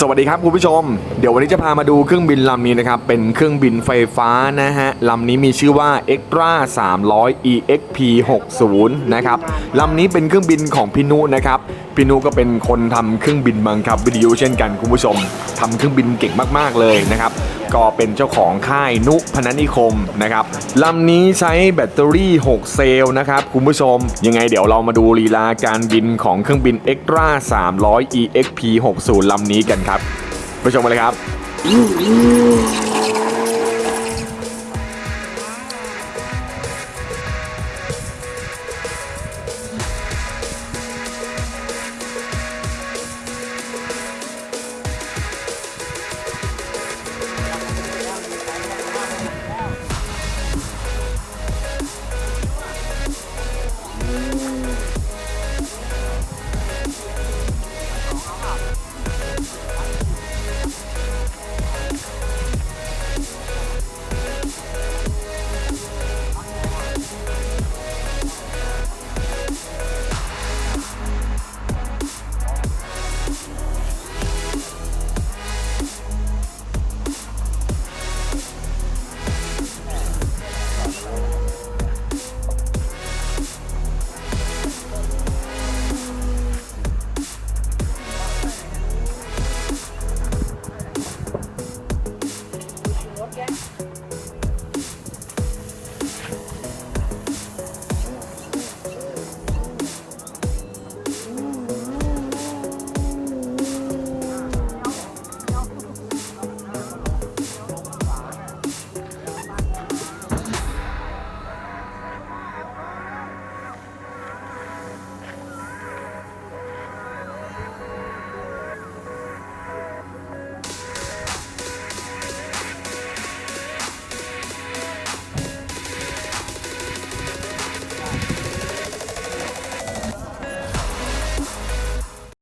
สวัสดีครับคุณผู้ชม เดี๋ยววันนี้จะพามาดูเครื่องบินลำนี้นะครับ เป็นเครื่องบินไฟฟ้านะฮะลำนี้มีชื่อว่า Extra 300 EXP 60นะครับลำนี้เป็นเครื่องบินของพินุนะครับพินุก็เป็นคนทำเครื่องบินบังคับวิดีโอเช่นกันคุณผู้ชมทำเครื่องบินเก่งมากๆเลยนะครับ ก็เป็นเจ้าของค่ายนุพนันนิคมนะครับลำนี้ใช้แบตเตอรี่ 6 เซลล์นะครับ คุณผู้ชม ยังไงเดี๋ยวเรามาดูลีลาการบินของเครื่องบิน Extra 300 EXP 60ลำนี้กันครับ ไปชมกันเลยครับ